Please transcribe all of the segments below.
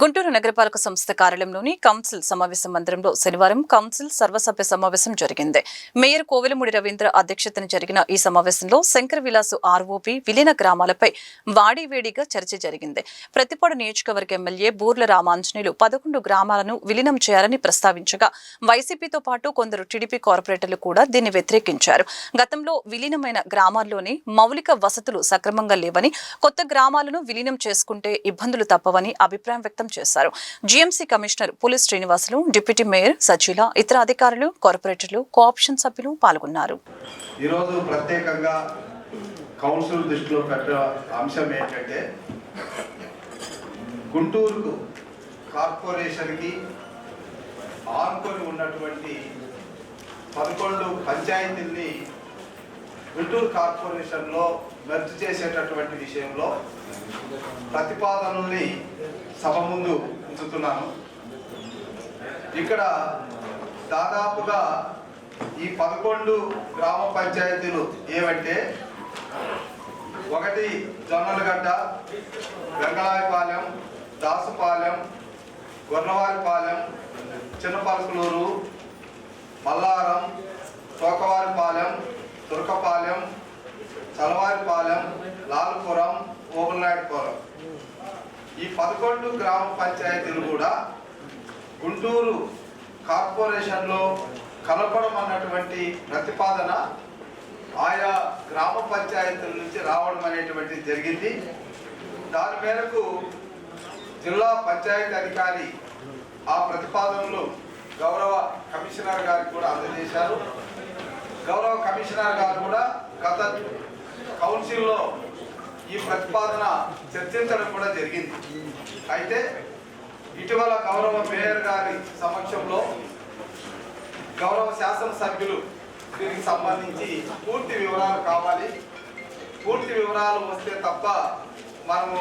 గుంటూరు నగరపాలక సంస్థ కార్యాలయంలోని కౌన్సిల్ సమావేశ మందిరంలో శనివారం కౌన్సిల్ సర్వసభ్య సమావేశం జరిగింది. మేయర్ కోవెలముడి రవీంద్ర అధ్యక్షతన జరిగిన ఈ సమావేశంలో శంకర విలాసు ఆర్ఓపి విలీన గ్రామాలపై వాడివేడిగా చర్చ జరిగింది. ప్రతిపాడు నియోజకవర్గ ఎమ్మెల్యే బూర్ల రామాంజనేయులు పదకొండు గ్రామాలను విలీనం చేయాలని ప్రస్తావించగా వైసీపీతో పాటు కొందరు టీడీపీ కార్పొరేటర్లు కూడా దీన్ని వ్యతిరేకించారు. గతంలో విలీనమైన గ్రామాల్లోని మౌలిక వసతులు సక్రమంగా లేవని కొత్త గ్రామాలను విలీనం చేసుకుంటే ఇబ్బందులు తప్పవని అభిప్రాయం వ్యక్తం వ్యక్తం చేశారు. జీఎంసీ కమిషనర్ పులి శ్రీనివాసులు డిప్యూటీ మేయర్ సచిల ఇతర అధికారులు కార్పొరేటర్లు కోఆప్షన్ సభ్యులు పాల్గొన్నారు. ఈరోజు ప్రత్యేకంగా కౌన్సిల్ దృష్టిలో పెట్టిన అంశం ఏంటంటే గుంటూరుకు కార్పొరేషన్కి ఆనుకొని ఉన్నటువంటి పదకొండు పంచాయతీల్ని గుంటూరు కార్పొరేషన్లో మెర్జ్ చేసేటటువంటి విషయంలో ప్రతిపాదనల్ని సభ ముందు ఉంచుతున్నాను. ఇక్కడ దాదాపుగా ఈ పదకొండు గ్రామ పంచాయతీలు ఏవంటే ఒకటి జొన్నలగడ్డ వెంగళాయపాలెం దాసుపాలెం గొర్రవారిపాలెం చిన్నపలకలూరు పదకొండు గ్రామ పంచాయతీలు కూడా గుంటూరు కార్పొరేషన్లో కలపడం అన్నటువంటి ప్రతిపాదన ఆయా గ్రామ పంచాయతీల నుంచి రావడం అనేటువంటిది జరిగింది. దాని మేరకు జిల్లా పంచాయతీ అధికారి ఆ ప్రతిపాదనలు గౌరవ కమిషనర్ గారికి కూడా అందజేశారు. గౌరవ కమిషనర్ గారు కూడా గత కౌన్సిల్లో ఈ ప్రతిపాదన చర్చించడం కూడా జరిగింది. అయితే ఇటీవల గౌరవ మేయర్ గారి సమక్షంలో గౌరవ శాసనసభ్యులు దీనికి సంబంధించి పూర్తి వివరాలు కావాలి. పూర్తి వివరాలు వస్తే తప్ప మనము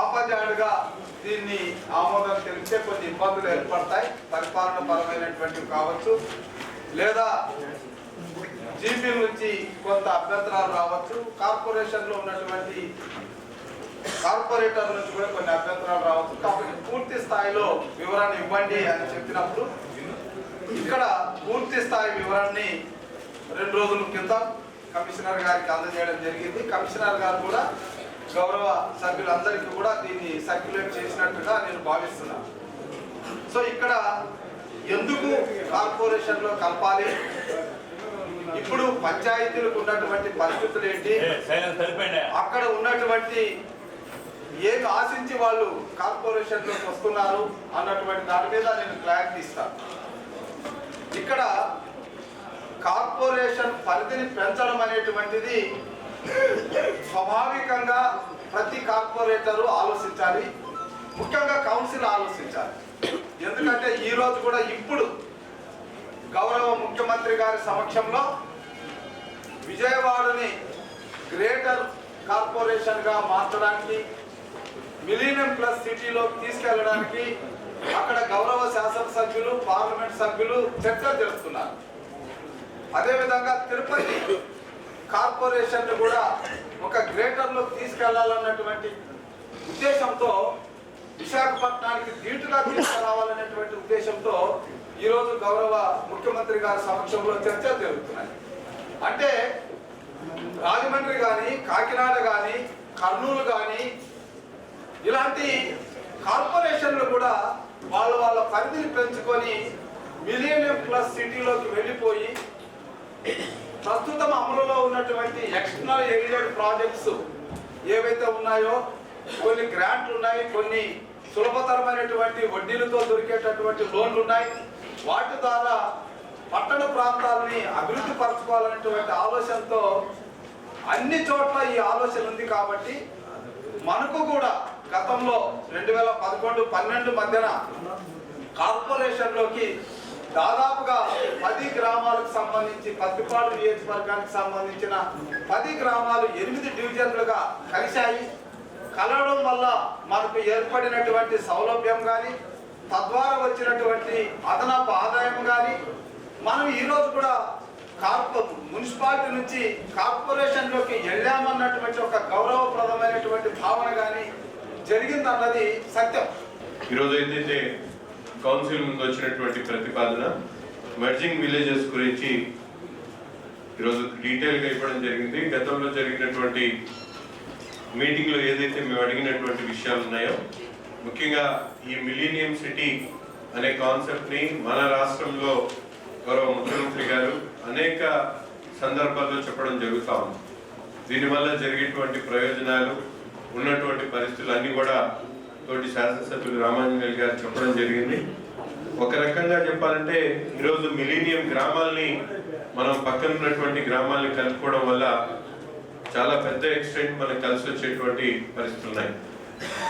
ఆపజాడుగా దీన్ని ఆమోదం తెలిస్తే కొన్ని ఇబ్బందులు ఏర్పడతాయి. పరిపాలన పరమైనటువంటివి కావచ్చు. లేదా జీపీ నుంచి కొంత అభ్యంతరాలు రావచ్చు. కార్పొరేషన్లో ఉన్నటువంటి కార్పొరేటర్ నుంచి కూడా కొన్ని అభ్యంతరాలు రావచ్చు. కాబట్టి పూర్తి స్థాయిలో వివరణ ఇవ్వండి అని చెప్పినప్పుడు ఇక్కడ పూర్తి స్థాయి వివరాన్ని రెండు రోజుల క్రితం కమిషనర్ గారికి అందజేయడం జరిగింది. కమిషనర్ గారు కూడా గౌరవ సభ్యులందరికీ కూడా దీన్ని సర్క్యులేట్ చేసినట్టుగా నేను భావిస్తున్నాను. సో ఇక్కడ ఎందుకు కార్పొరేషన్లో కలపాలి? ఇప్పుడు పంచాయతీలకు ఉన్నటువంటి పరిస్థితులు ఏంటి? అక్కడ ఉన్నటువంటి ఏమి ఆశించి వాళ్ళు కార్పొరేషన్లోకి వస్తున్నారు అన్నటువంటి దాని మీద నేను క్లారిటీ ఇస్తాను. ఇక్కడ కార్పొరేషన్ పరిధిని పెంచడం అనేటువంటిది స్వాభావికంగా ప్రతి కార్పొరేటరు ఆలోచించాలి ముఖ్యంగా కౌన్సిల్ ఆలోచించాలి. ఎందుకంటే ఈరోజు కూడా ఇప్పుడు గౌరవ ముఖ్యమంత్రి గారి సమక్షంలో విజయవాడని గ్రేటర్ కార్పొరేషన్గా మార్చడానికి మిలీనియం ప్లస్ సిటీలో తీసుకెళ్ళడానికి అక్కడ గౌరవ శాసనసభ్యులు పార్లమెంట్ సభ్యులు చర్చలు జరుపుతున్నారు. అదేవిధంగా తిరుపతి కార్పొరేషన్ కూడా ఒక గ్రేటర్లో తీసుకెళ్ళాలన్నటువంటి ఉద్దేశంతో విశాఖపట్నానికి ధీటుగా తీసుకురావాలనేటువంటి ఉద్దేశంతో ఈరోజు గౌరవ ముఖ్యమంత్రి గారి సమక్షంలో చర్చలు జరుగుతున్నాయి అంటే రాజమండ్రి కానీ కాకినాడ కానీ కర్నూలు కానీ ఇలాంటి కార్పొరేషన్లు కూడా వాళ్ళ వాళ్ళ పరిధిని పెంచుకొని మిలియనియం ప్లస్ సిటీలోకి వెళ్ళిపోయి ప్రస్తుతం అమలులో ఉన్నటువంటి ఎక్స్టర్నల్ ఎయిడెడ్ ప్రాజెక్ట్స్ ఏవైతే ఉన్నాయో కొన్ని గ్రాంట్లు ఉన్నాయి కొన్ని సులభతరమైనటువంటి వడ్డీలతో దొరికేటటువంటి లోన్లు ఉన్నాయి. వాటి ద్వారా పట్టణ ప్రాంతాలని అభివృద్ధి పరచుకోవాలనేటువంటి ఆలోచనతో అన్ని చోట్ల ఈ ఆలోచన ఉంది కాబట్టి మనకు కూడా గతంలో రెండు వేల పదకొండు పన్నెండు మధ్యన కార్పొరేషన్లోకి దాదాపుగా పది గ్రామాలకు సంబంధించి పత్తిపాడు నియోజకవర్గానికి సంబంధించిన పది గ్రామాలు ఎనిమిది డివిజన్లుగా కలిశాయి. కలవడం వల్ల మనకు ఏర్పడినటువంటి సౌలభ్యం కానీ తద్వారా వచ్చినటువంటి అదనపు ఆదాయం కానీ మనం ఈరోజు కూడా కార్పొ మున్సిపాలిటీ నుంచి కార్పొరేషన్లోకి వెళ్ళామన్నటువంటి ఒక గౌరవప్రదమైనటువంటి భావన కానీ జరిగిందన్నది సత్యం. ఈరోజు ఏదైతే కౌన్సిల్ ముందు వచ్చినటువంటి ప్రతిపాదన మర్జింగ్ విలేజెస్ గురించి ఈరోజు డీటెయిల్గా ఇవ్వడం జరిగింది. గతంలో జరిగినటువంటి మీటింగ్లో ఏదైతే మేము అడిగినటువంటి విషయాలు ఉన్నాయో ముఖ్యంగా ఈ మిలీనియం సిటీ అనే కాన్సెప్ట్ని మన రాష్ట్రంలో గౌరవ ముఖ్యమంత్రి గారు అనేక సందర్భాల్లో చెప్పడం జరుగుతా ఉంది. దీనివల్ల జరిగేటువంటి ప్రయోజనాలు ఉన్నటువంటి పరిస్థితులు అన్నీ కూడా తోటి శాసనసభ్యులు రామాంజనేయులు గారు చెప్పడం జరిగింది. ఒక రకంగా చెప్పాలంటే ఈరోజు మిలీనియం గ్రామాల్ని మనం పక్కన ఉన్నటువంటి గ్రామాల్ని కలుపుకోవడం వల్ల చాలా పెద్ద ఎక్స్టెంట్ మనకు కలిసి వచ్చేటువంటి పరిస్థితులు ఉన్నాయి.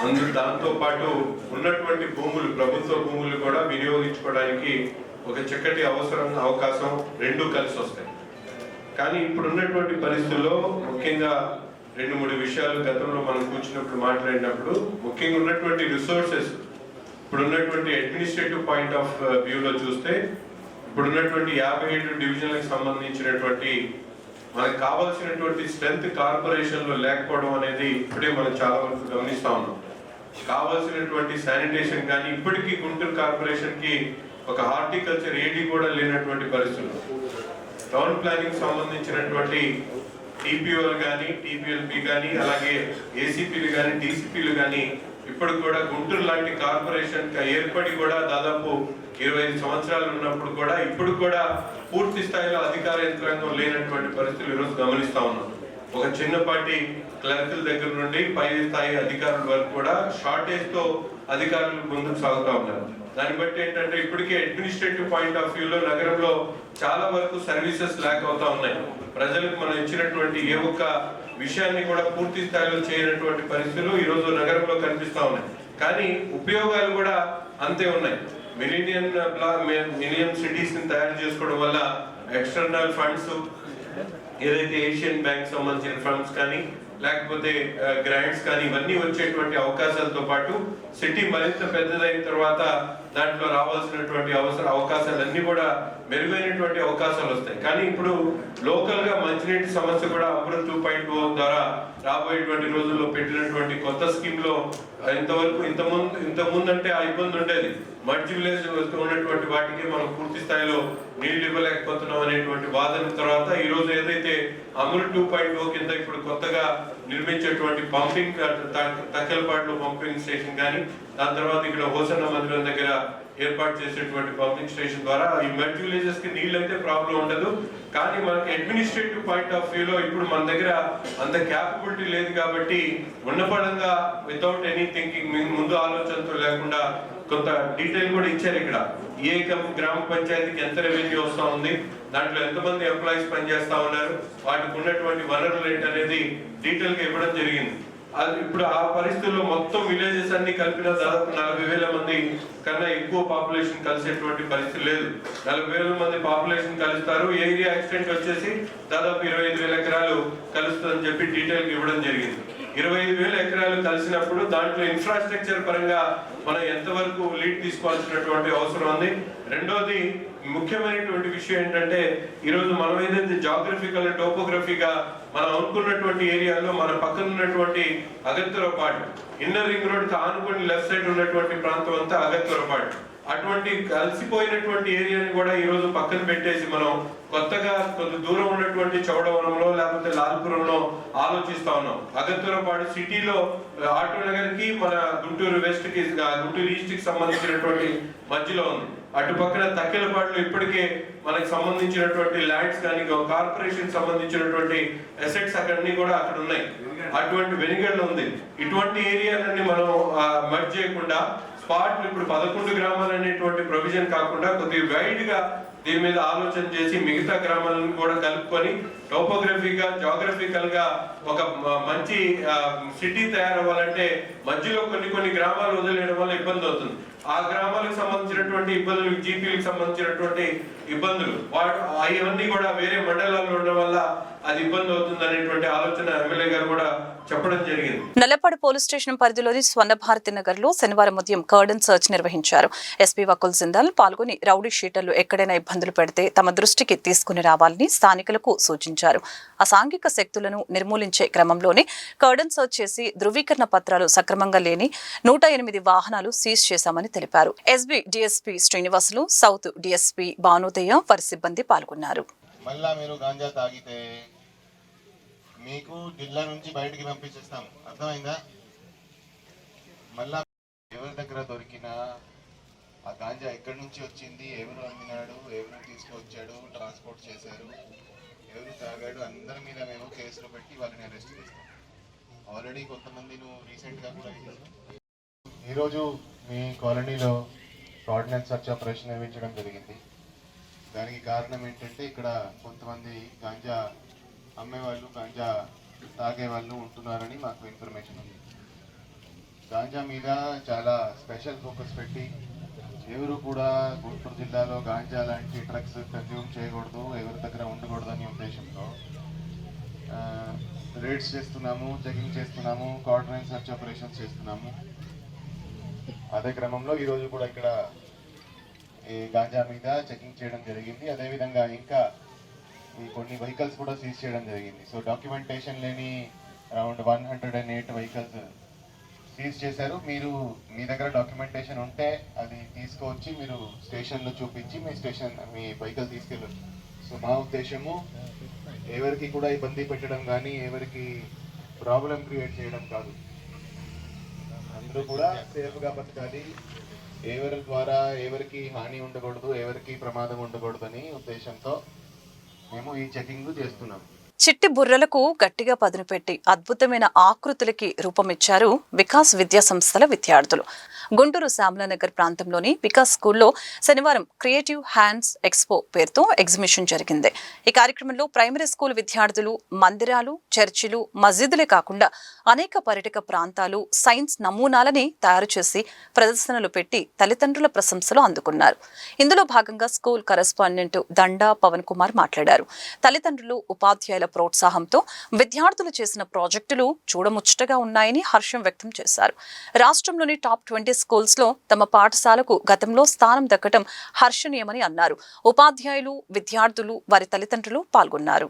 అందు దాంతో పాటు ఉన్నటువంటి భూములు ప్రభుత్వ భూములు కూడా వినియోగించుకోవడానికి ఒక చక్కటి అవసరం అవకాశం రెండు కలిసి వస్తాయి. కానీ ఇప్పుడు ఉన్నటువంటి పరిస్థితుల్లో ముఖ్యంగా రెండు మూడు విషయాలు గతంలో మనం కూర్చున్నప్పుడు మాట్లాడినప్పుడు ముఖ్యంగా ఉన్నటువంటి రిసోర్సెస్ ఇప్పుడు ఉన్నటువంటి అడ్మినిస్ట్రేటివ్ పాయింట్ ఆఫ్ వ్యూలో చూస్తే ఇప్పుడు ఉన్నటువంటి యాభై ఏడు డివిజన్లకు సంబంధించినటువంటి మనకు కావాల్సినటువంటి స్ట్రెంత్ కార్పొరేషన్లో లేకపోవడం అనేది ఇప్పుడే మనం చాలా వరకు గమనిస్తా ఉన్నాం. కావాల్సినటువంటి శానిటేషన్ కానీ ఇప్పటికీ గుంటూరు కార్పొరేషన్కి ఒక హార్టికల్చర్ ఏడీ కూడా లేనటువంటి పరిస్థితులు. టౌన్ ప్లానింగ్ సంబంధించినటువంటి టీపీఓలు కానీ టీపీఎల్పి కానీ అలాగే ఏసీపీలు కానీ డీసీపీలు కానీ ఇప్పుడు కూడా గుంటూరు లాంటి కార్పొరేషన్ ఏర్పడి కూడా దాదాపు ఇరవై ఐదు సంవత్సరాలు ఉన్నప్పుడు కూడా ఇప్పుడు కూడా పూర్తి స్థాయిలో అధికార యంత్రాంగం లేనటువంటి పరిస్థితులు ఈరోజు గమనిస్తా ఉన్నాం. ఒక చిన్నపాటి క్లర్కుల దగ్గర నుండి పై స్థాయి అధికారుల వరకు కూడా షార్టేజ్తో అధికారులు ముందుకు సాగుతూ ఉన్నారు. దాన్ని బట్టి ఏంటంటే ఇప్పటికే అడ్మినిస్ట్రేటివ్ పాయింట్ ఆఫ్ వ్యూలో నగరంలో చాలా వరకు సర్వీసెస్ ల్యాక్ అవుతా ఉన్నాయి. ప్రజలకు మనం ఇచ్చినటువంటి ఏ ఒక్క విషయాన్ని కూడా పూర్తి స్థాయిలో చేయనటువంటి పరిస్థితులు ఈరోజు నగరంలో కనిపిస్తూ ఉన్నాయి. కానీ ఉపయోగాలు కూడా అంతే ఉన్నాయి. మిలీనియం మిలియం సిటీస్ని తయారు చేసుకోవడం వల్ల ఎక్స్టర్నల్ ఫండ్స్ ఏదైతే ఏషియన్ బ్యాంక్ సంబంధించిన ఫండ్స్ కానీ లేకపోతే గ్రాంట్స్ కానీ ఇవన్నీ వచ్చేటువంటి అవకాశాలతో పాటు సిటీ మరింత పెద్దదైన తర్వాత దాంట్లో రావాల్సినటువంటి అవసర అవకాశాలన్నీ కూడా మెరుగైనటువంటి అవకాశాలు వస్తాయి. కానీ ఇప్పుడు లోకల్గా మంచినీటి సమస్య కూడా అమృత్ టూ పాయింట్ ఓ ద్వారా రాబోయేటువంటి రోజుల్లో పెట్టినటువంటి కొత్త స్కీమ్లో ఇంతవరకు ఇంత ముందు ఇంత ముందు అంటే ఆ ఇబ్బంది ఉండేది. మడ్జ్ విలేజ్ ఉన్నటువంటి వాటికి మనం పూర్తి స్థాయిలో నీళ్ళు ఇవ్వలేకపోతున్నాం అనేటువంటి వాదన తర్వాత ఈ రోజు ఏదైతే అమృత్ టూ పాయింట్ ఓ కింద ఇప్పుడు కొత్తగా నిర్మించేటువంటి పంపింగ్ తక్కలపాడులో పంపింగ్ స్టేషన్ కానీ దాని తర్వాత ఇక్కడ హోసన్న మందిరం దగ్గర ఏర్పాటు చేసేటువంటి పంపింగ్ స్టేషన్ ద్వారా ఈ మెట్ విలేజెస్కి నీళ్ళు అయితే ప్రాబ్లం ఉండదు. కానీ మనకి అడ్మినిస్ట్రేటివ్ పాయింట్ ఆఫ్ వ్యూలో ఇప్పుడు మన దగ్గర అంత క్యాపబిలిటీ లేదు కాబట్టి ఉన్నపడంగా వితౌట్ ఎనీ థింకింగ్ ముందు ఆలోచనతో లేకుండా కొంత డీటెయిల్ కూడా ఇచ్చారు ఇక్కడ. ఏ గ్రామ పంచాయతీకి ఎంత రెవెన్యూ వస్తూ ఉంది దాంట్లో ఎంతమంది ఎంప్లాయీస్ పనిచేస్తా ఉన్నారు వాటికి ఉన్నటువంటి వనరులు ఏంటి అనేది డీటెయిల్గా ఇవ్వడం జరిగింది. అది ఇప్పుడు ఆ పరిస్థితుల్లో మొత్తం విలేజెస్ అన్ని కలిపిన దాదాపు నలభై వేల మంది కన్నా ఎక్కువ పాపులేషన్ కలిసేటువంటి పరిస్థితి లేదు. నలభై వేల మంది పాపులేషన్ కలుస్తారు ఏరియా ఎక్స్టెంట్ వచ్చేసి దాదాపు ఇరవై ఐదు వేల ఎకరాలు కలుస్తుందని చెప్పి డీటెయిల్ ఇవ్వడం జరిగింది. ఇరవై ఐదు వేల ఎకరాలు కలిసినప్పుడు దాంట్లో ఇన్ఫ్రాస్ట్రక్చర్ పరంగా మనం ఎంతవరకు లీడ్ తీసుకోవాల్సినటువంటి అవసరం ఉంది. రెండోది ముఖ్యమైనటువంటి విషయం ఏంటంటే ఈరోజు మనం ఏదైతే జాగ్రఫికల్ టోపోగ్రఫీగా మనం అనుకున్నటువంటి ఏరియాలో మన పక్కన ఉన్నటువంటి అగత్తరపాటు ఇన్నర్ రింగ్ రోడ్ ఆనుకుని లెఫ్ట్ సైడ్ ఉన్నటువంటి ప్రాంతం అంతా అగత్తరపాటు అటువంటి కలిసిపోయినటువంటి ఏరియాని కూడా ఈ రోజు పక్కన పెట్టేసి మనం కొత్తగా కొంత దూరం ఉన్నటువంటి చౌడవరంలో లేకపోతే లాల్పురంలో ఆలోచిస్తా ఉన్నాం. అగత్తూరపాడు సిటీలో ఆటో నగర్కి మన గుంటూరు వెస్ట్కి గుంటూరు ఈస్ట్కి సంబంధించినటువంటి మధ్యలో ఉంది. అటు పక్కన తక్కెలపాడులో ఇప్పటికే మనకి సంబంధించినటువంటి ల్యాండ్స్ కానీ కార్పొరేషన్ సంబంధించినటువంటి అసెట్స్ అక్కడన్నీ కూడా అక్కడ ఉన్నాయి. అటువంటి వెనుగడ్లు ఉంది. ఇటువంటి ఏరియాలన్నీ మనం మర్జ్ చేయకుండా స్పాట్లు ఇప్పుడు పదకొండు గ్రామాలు అనేటువంటి ప్రొవిజన్ కాకుండా కొద్దిగా వైడ్గా దీని మీద ఆలోచన చేసి మిగతా గ్రామాలను కూడా కలుపుకొని టోపోగ్రఫీగా జాగ్రఫికల్గా ఒక మంచి సిటీ తయారవ్వాలంటే మధ్యలో కొన్ని కొన్ని గ్రామాలు వదిలేయడం వల్ల ఇబ్బంది అవుతుంది. ఆ గ్రామాలకు సంబంధించినటువంటి ఇబ్బందులు జీపీలకు సంబంధించినటువంటి ఇబ్బందులు వాటి అవన్నీ కూడా వేరే మండలాల్లో ఉండడం వల్ల అది ఇబ్బంది అవుతుంది అనేటువంటి ఆలోచన ఎమ్మెల్యే గారు కూడా నల్లపాడు పోలీస్ స్టేషన్ పరిధిలోని స్వర్ణభారతి నగర్లో శనివారం ఉదయం కర్డన్ సర్చ్ నిర్వహించారు. ఎస్పీ వకుల్ జిందాల్ పాల్గొని రౌడీ షీటర్లు ఎక్కడైనా ఇబ్బందులు పెడితే తమ దృష్టికి తీసుకుని రావాలని స్థానికులకు సూచించారు. అసాంఘిక శక్తులను నిర్మూలించే క్రమంలోనే కర్డన్ సర్చ్ చేసి ధృవీకరణ పత్రాలు సక్రమంగా లేని నూట ఎనిమిది వాహనాలు సీజ్ చేశామని తెలిపారు. SB DSP Srinivasulu south DSP Bhanudayya వారి సిబ్బంది పాల్గొన్నారు. మళ్ళా మీరు గాంజా తాగితే మీకు జిల్లా నుంచి బయటికి పంపించేస్తాం. అర్థమైందా? మళ్ళా ఎవరి దగ్గర దొరికినా ఆ గాంజా ఎక్కడి నుంచి వచ్చింది? ఎవరు అమ్మినాడు? ఎవరు తీసుకొచ్చాడు? ట్రాన్స్పోర్ట్ చేశారు? ఎవరు తాగాడు? అందరి మీద మేము కేసులు పెట్టి వాళ్ళని అరెస్ట్ చేస్తాం. ఆల్రెడీ కొంతమంది నువ్వు రీసెంట్గా కూడా ఈరోజు మీ కాలనీలో ఫ్రాడ్నెస్ సర్చ్ ఆపరేషన్ నిర్వహించడం జరిగింది. దానికి కారణం ఏంటంటే ఇక్కడ కొంతమంది గాంజా అమ్మేవాళ్ళు గాంజా తాగే వాళ్ళు ఉంటున్నారని మాకు ఇన్ఫర్మేషన్ ఉంది. గాంజా మీద చాలా స్పెషల్ ఫోకస్ పెట్టి ఎవరు కూడా గుంటూరు జిల్లాలో గాంజా లాంటి డ్రగ్స్ కన్జ్యూమ్ చేయకూడదు ఎవరి దగ్గర ఉండకూడదు అనే ఉద్దేశంతో రేడ్స్ చేస్తున్నాము చెకింగ్ చేస్తున్నాము కార్డనైజ్ సర్చ్ ఆపరేషన్స్ చేస్తున్నాము. అదే క్రమంలో ఈరోజు కూడా ఇక్కడ ఈ గాంజా మీద చెకింగ్ చేయడం జరిగింది. అదేవిధంగా ఇంకా కొన్ని వెహికల్స్ కూడా సీజ్ చేయడం జరిగింది. సో డాక్యుమెంటేషన్ లేని around one hundred and eight vehicles seize చేశారు. మీరు మీ దగ్గర డాక్యుమెంటేషన్ ఉంటే అది తీసుకువచ్చి మీరు స్టేషన్లో చూపించి మీ స్టేషన్ మీ వెహికల్ తీసుకెళ్ళచ్చు. సో మా ఉద్దేశము ఎవరికి కూడా ఇబ్బంది పెట్టడం కానీ ఎవరికి ప్రాబ్లం క్రియేట్ చేయడం కాదు. అందరూ కూడా సేఫ్గా బతకాలి. ఎవరి ద్వారా ఎవరికి హాని ఉండకూడదు ఎవరికి ప్రమాదం ఉండకూడదు అని ఉద్దేశంతో మేము ఈ చెకింగ్ చేస్తున్నాం. చిట్టి బుర్రలకు గట్టిగా పదును పెట్టి అద్భుతమైన ఆకృతులకి రూపమిచ్చారు వికాస్ విద్యా సంస్థల విద్యార్థులు. గుంటూరు శ్యామలానగర్ ప్రాంతంలోని వికాస్ స్కూల్లో శనివారం క్రియేటివ్ హ్యాండ్స్ ఎక్స్పో పేరుతో ఎగ్జిబిషన్ జరిగింది. ఈ కార్యక్రమంలో ప్రైమరీ స్కూల్ విద్యార్థులు మందిరాలు చర్చిలు మసీదులే కాకుండా అనేక పర్యటక ప్రాంతాలు సైన్స్ నమూనాలని తయారు చేసి ప్రదర్శనలు పెట్టి తల్లిదండ్రుల ప్రశంసలు అందుకున్నారు. ఇందులో భాగంగా స్కూల్ కరెస్పాండెంట్ దండా పవన్ కుమార్ మాట్లాడారు. తల్లిదండ్రులు ఉపాధ్యాయుల ప్రోత్సాహంతో విద్యార్థులు చేసిన ప్రాజెక్టులు చూడముచ్చటగా ఉన్నాయని హర్షం వ్యక్తం చేశారు రాష్ట్రంలోని టాప్ ట్వంటీ స్కూల్స్లో తమ పాఠశాలకు గతంలో స్థానం దక్కడం హర్షణీయమని అన్నారు ఉపాధ్యాయులు విద్యార్థులు వారి తల్లిదండ్రులు పాల్గొన్నారు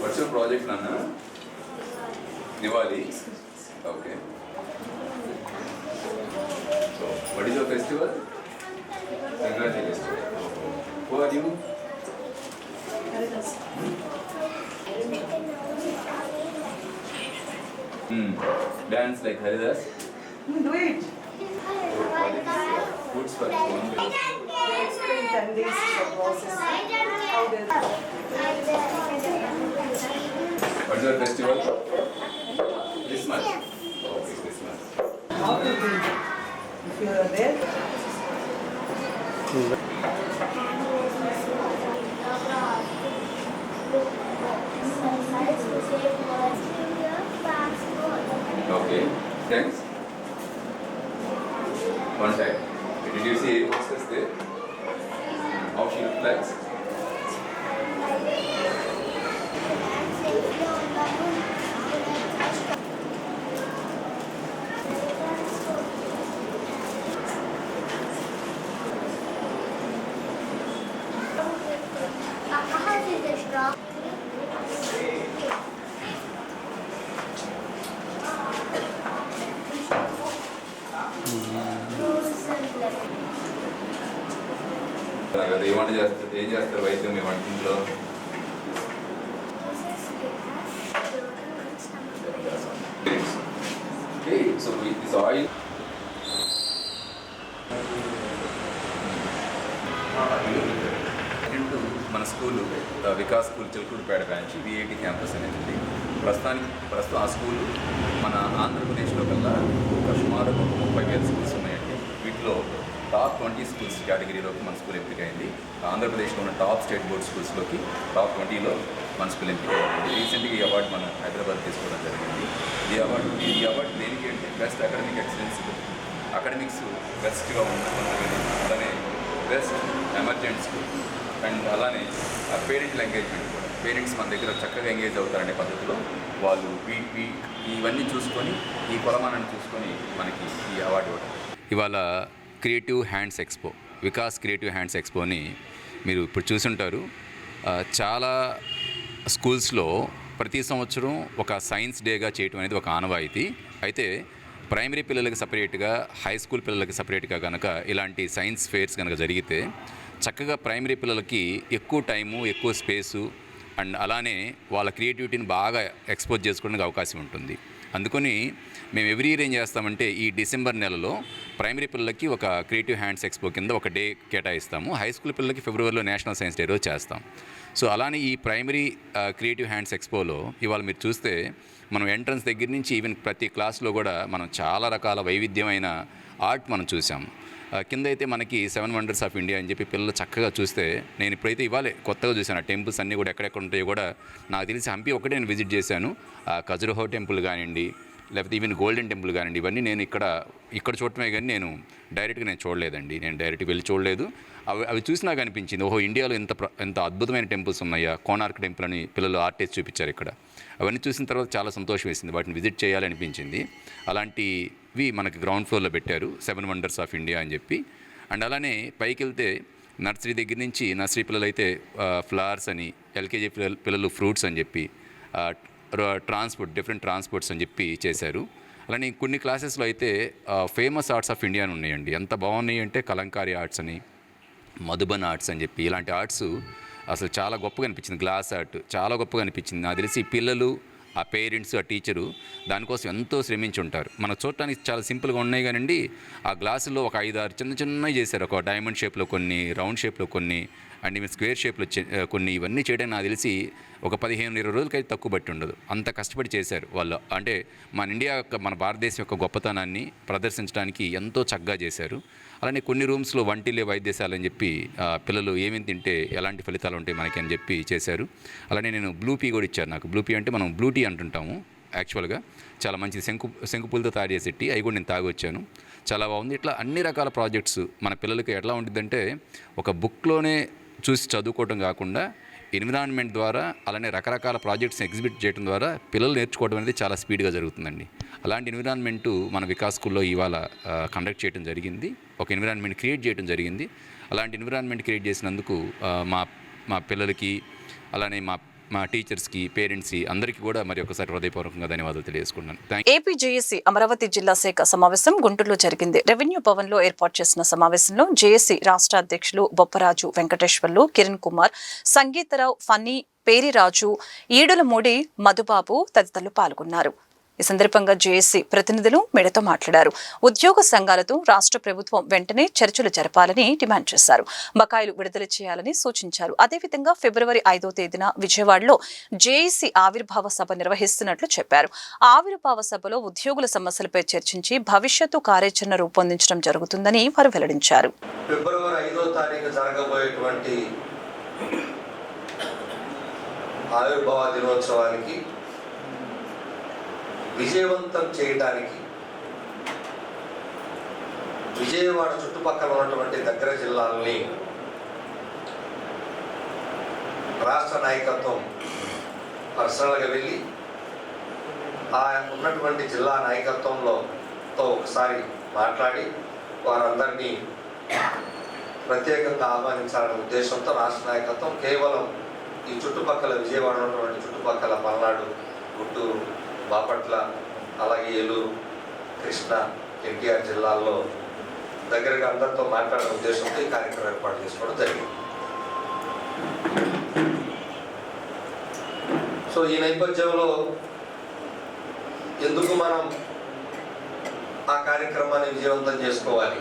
What's your project, Nana? Diwali. Okay. So, what is your festival? Festival. Who are you? Hmm. Dance like Haridas. Do it. What foods for one day? Explain 10 days the process. How does What's your festival? Christmas. Okay, Christmas. how to do it? If you are there, Okay, thanks. One side. Did you see కదా ఏమంట చేస్తారు ఏం చేస్తారు వైద్యం మీ వంటింట్లో మన school Vikas school Chilukurupeta branch VIT campus అనేది ఉంది. ప్రస్తుతానికి ప్రస్తుతం ఆ స్కూలు మన ఆంధ్రప్రదేశ్లో కల్లా ఒక సుమారు ఒక ముప్పై వేల స్కూల్స్ ఉన్నాయండి వీటిలో టాప్ ట్వంటీ స్కూల్స్ కేటగిరీలోకి మన స్కూల్ ఎంపికైంది. ఆంధ్రప్రదేశ్లో ఉన్న టాప్ స్టేట్ బోర్డ్ స్కూల్స్లోకి టాప్ ట్వంటీలో మన స్కూల్ ఎంపికైంది. రీసెంట్గా ఈ అవార్డు మనం హైదరాబాద్ తీసుకోవడం జరిగింది. ఈ అవార్డు ఈ అవార్డు దేనికి అంటే బెస్ట్ అకాడమిక్ ఎక్సలెన్స్ అకాడమిక్స్ బెస్ట్గా ఉన్న అలానే బెస్ట్ ఎమర్జెన్సీ అండ్ అలానే పేరెంట్ల ఎంగేజ్మెంట్ కూడా. పేరెంట్స్ మన దగ్గర చక్కగా ఎంగేజ్ అవుతారనే పద్ధతిలో వాళ్ళు వీ ఇవన్నీ చూసుకొని ఈ కొలమానాన్ని చూసుకొని మనకి ఈ అవార్డు ఇవ్వడం. ఇవాళ creative hands expo Vikas creative hands ఎక్స్పోని మీరు ఇప్పుడు చూసుంటారు. చాలా స్కూల్స్లో ప్రతి సంవత్సరం ఒక సైన్స్ డేగా చేయటం అనేది ఒక ఆనవాయితీ. అయితే ప్రైమరీ పిల్లలకి సపరేట్గా హై స్కూల్ పిల్లలకి సపరేట్గా కనుక ఇలాంటి సైన్స్ ఫేర్స్ కనుక జరిగితే చక్కగా ప్రైమరీ పిల్లలకి ఎక్కువ టైము ఎక్కువ స్పేసు అండ్ అలానే వాళ్ళ క్రియేటివిటీని బాగా ఎక్స్పోజ్ చేసుకోవడానికి అవకాశం ఉంటుంది. అందుకని మేము ఎవ్రీ ఇయర్ ఏం చేస్తామంటే ఈ డిసెంబర్ నెలలో ప్రైమరీ పిల్లలకి ఒక క్రియేటివ్ హ్యాండ్స్ ఎక్స్పో కింద ఒక డే కేటాయిస్తాము. హై స్కూల్ పిల్లలకి ఫిబ్రవరిలో నేషనల్ సైన్స్ డే రోజు చేస్తాం. సో అలానే ఈ ప్రైమరీ క్రియేటివ్ హ్యాండ్స్ ఎక్స్పోలో ఇవాళ మీరు చూస్తే మనం ఎంట్రన్స్ దగ్గర నుంచి ఈవెన్ ప్రతి క్లాస్లో కూడా మనం చాలా రకాల వైవిధ్యమైన ఆర్ట్ మనం చూసాం. కింద అయితే మనకి సెవెన్ వండర్స్ ఆఫ్ ఇండియా అని చెప్పి పిల్లలు చక్కగా చూస్తే నేను ఇప్పుడైతే ఇవాళే కొత్తగా చూశాను. ఆ టెంపుల్స్ అన్నీ కూడా ఎక్కడెక్కడ ఉంటాయో కూడా నాకు తెలిసి హంపి ఒకటే నేను విజిట్ చేశాను. ఆ ఖజురహో టెంపుల్ కానివ్వండి లేకపోతే ఈవెన్ గోల్డెన్ టెంపుల్ కానివ్వండి ఇవన్నీ నేను ఇక్కడ ఇక్కడ చూడటమే కానీ నేను డైరెక్ట్గా నేను చూడలేదండి. నేను డైరెక్ట్గా వెళ్ళి చూడలేదు. అవి అవి చూసి నాకు అనిపించింది ఓహో ఇండియాలో ఎంత ఎంత అద్భుతమైన టెంపుల్స్ ఉన్నాయా? కోనార్క్ టెంపుల్ అని పిల్లలు ఆర్టిస్ట్ చూపించారు ఇక్కడ. అవన్నీ చూసిన తర్వాత చాలా సంతోషం వేసింది. వాటిని విజిట్ చేయాలనిపించింది. అలాంటివి మనకి గ్రౌండ్ ఫ్లోర్లో పెట్టారు. సెవెన్ వండర్స్ ఆఫ్ ఇండియా అని చెప్పి. అండ్ అలానే పైకి వెళ్తే నర్సరీ దగ్గర నుంచి నర్సరీ పిల్లలు అయితే ఫ్లవర్స్ అని ఎల్కేజీ పిల్లలు ఫ్రూట్స్ అని చెప్పి ట్రాన్స్పోర్ట్ డిఫరెంట్ ట్రాన్స్పోర్ట్స్ అని చెప్పి చేశారు. అలానే కొన్ని క్లాసెస్లో అయితే ఫేమస్ ఆర్ట్స్ ఆఫ్ ఇండియా అని ఉన్నాయండి. ఎంత బాగున్నాయి అంటే కలంకారీ ఆర్ట్స్ అని మధుబన్ ఆర్ట్స్ అని చెప్పి ఇలాంటి ఆర్ట్స్ అసలు చాలా గొప్పగా అనిపించింది. గ్లాస్ ఆర్ట్ చాలా గొప్పగా అనిపించింది. నాకు తెలిసి పిల్లలు ఆ పేరెంట్స్ ఆ టీచరు దానికోసం ఎంతో శ్రమించి ఉంటారు. మనం చూడటానికి చాలా సింపుల్గా ఉన్నాయి కానివ్వండి ఆ గ్లాసులో ఒక ఐదు ఆరు చిన్న చిన్నవి చేశారు. ఒక డైమండ్ షేప్లో కొన్ని రౌండ్ షేప్లో కొన్ని అండ్ ఈవెన్ స్క్వేర్ షేప్లో కొన్ని ఇవన్నీ చేయడానికి నాకు తెలిసి ఒక పదిహేను ఇరవై రోజులకైతే తక్కువ బట్టి ఉండదు. అంత కష్టపడి చేశారు వాళ్ళు. అంటే మన ఇండియా యొక్క మన భారతదేశం యొక్క గొప్పతనాన్ని ప్రదర్శించడానికి ఎంతో చక్కగా చేశారు. అలానే కొన్ని రూమ్స్లో వంటిలే వైద్యశాల అని చెప్పి పిల్లలు ఏమేమి తింటే ఎలాంటి ఫలితాలు ఉంటాయి మనకి అని చెప్పి చేశారు. అలానే నేను బ్లూ పీ కూడా ఇచ్చారు నాకు. బ్లూ పీ అంటే మనం బ్లూ టీ అంటుంటాము యాక్చువల్గా. చాలా మంచి శంకు శంకుపూలతో తయారు చేసే టీ. అవి కూడా నేను తాగొచ్చాను. చాలా బాగుంది. ఇట్లా అన్ని రకాల ప్రాజెక్ట్స్ మన పిల్లలకి ఎట్లా ఉంటుందంటే ఒక బుక్లోనే చూసి చదువుకోవడం కాకుండా ఎన్విరాన్మెంట్ ద్వారా అలానే రకరకాల ప్రాజెక్ట్స్ ఎగ్జిబిట్ చేయడం ద్వారా పిల్లలు నేర్చుకోవడం అనేది చాలా స్పీడ్గా జరుగుతుందండి. అలాంటి ఎన్విరాన్మెంటు మన వికాస్ స్కూల్లో ఇవాళ కండక్ట్ చేయడం జరిగింది. ఒక ఎన్విరాన్మెంట్ క్రియేట్ చేయడం జరిగింది. అలాంటి ఎన్విరాన్మెంట్ క్రియేట్ చేసినందుకు మా మా పిల్లలకి అలానే మా మా టీచర్స్కి పేరెంట్స్కి అందరికీ కూడా మరి ఒకసారి హృదయపూర్వకంగా ధన్యవాదాలు తెలియజేసుకున్నాను థ్యాంక్ ఏపీ అమరావతి జిల్లా శాఖ సమావేశం గుంటూరులో జరిగింది. రెవెన్యూ భవన్లో ఏర్పాటు చేసిన సమావేశంలో జేఏసీ రాష్ట్ర అధ్యక్షులు బొప్పరాజు వెంకటేశ్వర్లు కిరణ్ కుమార్ సంగీతరావు ఫనీ పేరిరాజు ఈడుల మూడి మధుబాబు తదితరులు పాల్గొన్నారు. ఈ సందర్భంగా జేఏసీ ప్రతినిధులు మెడతో మాట్లాడారు. ఉద్యోగ సంఘాలతో రాష్ట్ర ప్రభుత్వం వెంటనే చర్చలు జరపాలని డిమాండ్ చేశారు. బకాయిలు విడుదల చేయాలని సూచించారు. అదేవిధంగా ఫిబ్రవరి ఐదో తేదీన విజయవాడలో జేఏసీ ఆవిర్భావ సభ నిర్వహిస్తున్నట్లు చెప్పారు. ఆవిర్భావ సభలో ఉద్యోగుల సమస్యలపై చర్చించి భవిష్యత్తు కార్యాచరణ రూపొందించడం జరుగుతుందని వారు వెల్లడించారు. ఫిబ్రవరి ఐదో తారీఖు జరగబోయేటువంటి ఆవిర్భావ దినోత్సవానికి విజయవంతం చేయడానికి విజయవాడ చుట్టుపక్కల ఉన్నటువంటి దగ్గర జిల్లాలని రాష్ట్ర నాయకత్వం పర్సనల్గా వెళ్ళి ఆ ఉన్నటువంటి జిల్లా నాయకత్వంలో తో ఒకసారి మాట్లాడి వారందరినీ ప్రత్యేకంగా ఆహ్వానించాలనే ఉద్దేశంతో రాష్ట్ర నాయకత్వం కేవలం ఈ చుట్టుపక్కల విజయవాడ ఉన్నటువంటి చుట్టుపక్కల పల్నాడు గుంటూరు బాపట్ల అలాగే ఏలూరు కృష్ణ ఎన్టీఆర్ జిల్లాల్లో దగ్గరగా అందరితో మాట్లాడే ఉద్దేశంతో ఈ కార్యక్రమం ఏర్పాటు చేసుకోవడం జరిగింది. సో ఈ నేపథ్యంలో ఎందుకు మనం ఆ కార్యక్రమాన్ని విజయవంతం చేసుకోవాలి?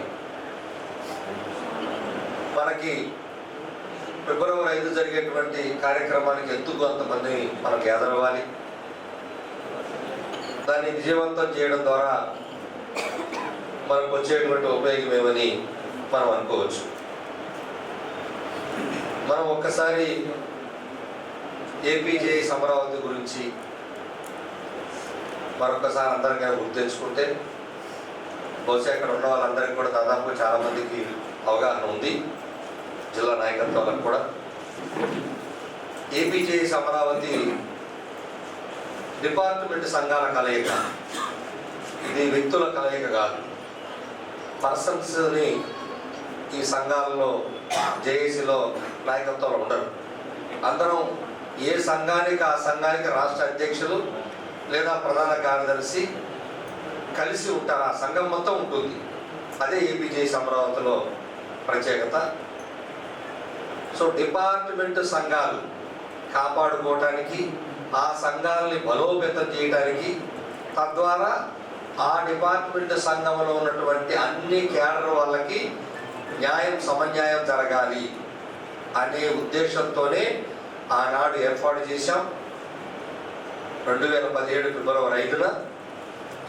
మనకి ఫిబ్రవరి ఐదు జరిగేటువంటి కార్యక్రమానికి ఎందుకు అంతమంది మనం గ్యాదర్ అవ్వాలి దాన్ని విజయవంతం చేయడం ద్వారా మనకు వచ్చేటువంటి ఉపయోగం ఏమని మనం అనుకోవచ్చు. మనం ఒక్కసారి ఏపీజే అమరావతి గురించి మరొకసారి అందరికీ గుర్తు బహుశా ఇక్కడ ఉన్న వాళ్ళందరికీ కూడా దాదాపు చాలా మందికి అవగాహన ఉంది జిల్లా నాయకత్వాలకు కూడా. ఏపీజేఎస్ అమరావతి డిపార్ట్మెంట్ సంఘాల కలయిక. ఇది వ్యక్తుల కలయిక కాదు. పర్సన్స్ని ఈ సంఘాలలో జేఏసీలో నాయకత్వంలో ఉండరు. అందరం ఏ సంఘానికి ఆ సంఘానికి రాష్ట్ర అధ్యక్షులు లేదా ప్రధాన కార్యదర్శి కలిసి ఉంటారు ఆ సంఘం మొత్తం ఉంటుంది. అదే ఏపీజేఎస్ అమరావతిలో ప్రత్యేకత. సో డిపార్ట్మెంట్ సంఘాలు కాపాడుకోవటానికి ఆ సంఘాలని బలోపేతం చేయడానికి తద్వారా ఆ డిపార్ట్మెంట్ సంఘంలో ఉన్నటువంటి అన్ని క్యాడర్ వాళ్ళకి న్యాయం సమన్యాయం జరగాలి అనే ఉద్దేశంతోనే ఆనాడు ఏర్పాటు చేశాం. రెండు వేల పదిహేడు ఫిబ్రవరి ఐదున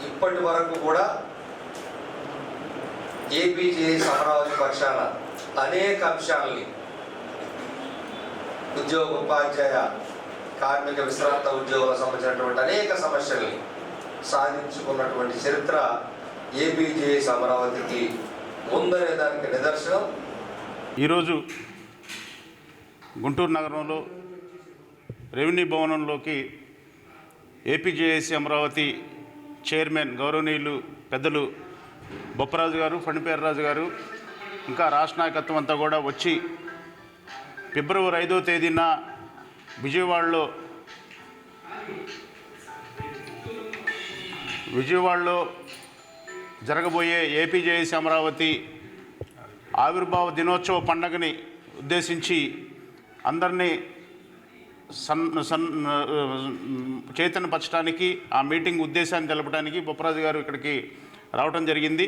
ఇప్పటి వరకు కూడా ఏపీజే సమరావతి పక్షాన అనేక అంశాలని ఉద్యోగ ఉపాధ్యాయ కార్మిక విశ్రాంత ఉద్యోగులకు సంబంధించినటువంటి అనేక సమస్యల్ని సాధించుకున్నటువంటి చరిత్ర ఏపీజేఎస్ అమరావతికి ఉందనే దానికి నిదర్శనం. ఈరోజు గుంటూరు నగరంలో రెవెన్యూ భవనంలోకి ఏపీజేఏసీ అమరావతి చైర్మన్ గౌరవనీయులు పెద్దలు బొప్పరాజు గారు ఫణిపేర్రాజు గారు ఇంకా రాష్ట్ర నాయకత్వం అంతా కూడా వచ్చి ఫిబ్రవరి ఐదో తేదీన విజయవాడలో విజయవాడలో జరగబోయే ఏపీజేఎస్ అమరావతి ఆవిర్భావ దినోత్సవ పండగని ఉద్దేశించి అందరినీ సన్ సన్ చైతన్యపరచడానికి ఆ మీటింగ్ ఉద్దేశాన్ని తెలపడానికి బొప్పరాజు గారు ఇక్కడికి రావడం జరిగింది.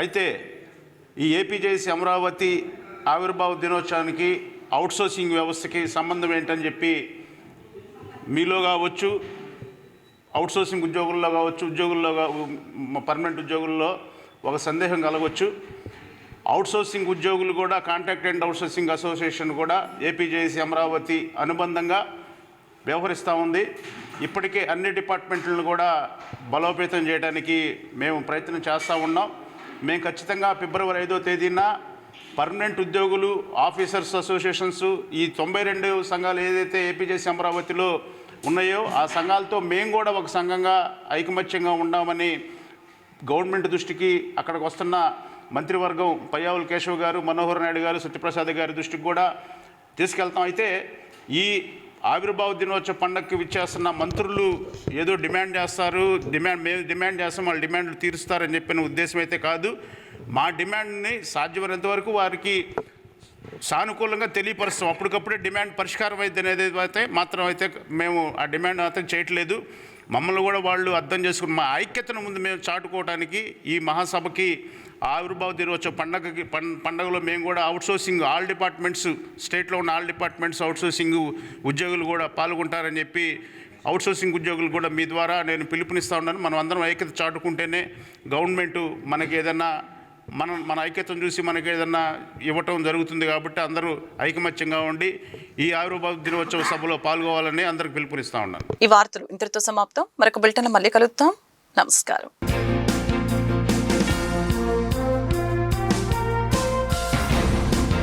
అయితే ఈ ఏపీజేఎస్ అమరావతి ఆవిర్భావ దినోత్సవానికి అవుట్సోర్సింగ్ వ్యవస్థకి సంబంధం ఏంటని చెప్పి మీలో కావచ్చు అవుట్సోర్సింగ్ ఉద్యోగుల్లో కావచ్చు ఉద్యోగుల్లో పర్మనెంట్ ఉద్యోగుల్లో ఒక సందేహం కలగవచ్చు. అవుట్సోర్సింగ్ ఉద్యోగులు కూడా కాంట్రాక్ట్ అండ్ అవుట్సోర్సింగ్ అసోసియేషన్ కూడా ఏపీజేసి అమరావతి అనుబంధంగా వ్యవహరిస్తూ ఉంది. ఇప్పటికే అన్ని డిపార్ట్మెంట్లను కూడా బలోపేతం చేయడానికి మేము ప్రయత్నం చేస్తూ ఉన్నాం. మేము ఖచ్చితంగా ఫిబ్రవరి ఐదో తేదీన పర్మనెంట్ ఉద్యోగులు ఆఫీసర్స్ అసోసియేషన్స్ ఈ తొంభై రెండు సంఘాలు ఏదైతే ఏపీజేసి అమరావతిలో ఉన్నాయో ఆ సంఘాలతో మేము కూడా ఒక సంఘంగా ఐకమత్యంగా ఉండామని గవర్నమెంట్ దృష్టికి అక్కడికి వస్తున్న మంత్రివర్గం పయ్యావుల కేశవ్ గారు మనోహర్ నాయుడు గారు సత్యప్రసాద్ గారి దృష్టికి కూడా తీసుకెళ్తాం. అయితే ఈ ఆవిర్భావ దినోత్సవ పండగకి విచ్చేస్తున్న మంత్రులు ఏదో డిమాండ్ చేస్తారు డిమాండ్ మేము డిమాండ్ చేస్తాం వాళ్ళు డిమాండ్లు తీరుస్తారని చెప్పిన ఉద్దేశం అయితే కాదు. మా డిమాండ్ని సాధ్యమైనంత వరకు వారికి సానుకూలంగా తెలియపరుస్తాం. అప్పటికప్పుడే డిమాండ్ పరిష్కారం అయితే అనేది అయితే మాత్రం అయితే మేము ఆ డిమాండ్ మాత్రం చేయట్లేదు. మమ్మల్ని కూడా వాళ్ళు అర్థం చేసుకుని మా ఐక్యతను ముందు మేము చాటుకోవడానికి ఈ మహాసభకి ఆవిర్భావ దినోత్సవ పండగకి పం పండగలో మేము కూడా అవుట్సోర్సింగ్ ఆల్ డిపార్ట్మెంట్స్ స్టేట్లో ఉన్న ఆల్ డిపార్ట్మెంట్స్ అవుట్సోర్సింగ్ ఉద్యోగులు కూడా పాల్గొంటారని చెప్పి అవుట్సోర్సింగ్ ఉద్యోగులు కూడా మీ ద్వారా నేను పిలుపునిస్తూ ఉన్నాను. మనం అందరం ఐక్యత చాటుకుంటేనే గవర్నమెంట్ మనకి ఏదైనా మనం మన ఐక్యతను చూసి మనకి ఏదన్నా ఇవ్వటం జరుగుతుంది కాబట్టి అందరూ ఐకమత్యంగా ఉండి ఈ ఆవిర్భావ దినోత్సవ సభలో పాల్గొవాలని అందరికి పిలుపునిస్తూ ఉన్నాను. ఈ వార్తలు ఇంతటితో సమాప్తం. మరొక బులెటిన్ మళ్ళీ కలుద్దాం. నమస్కారం.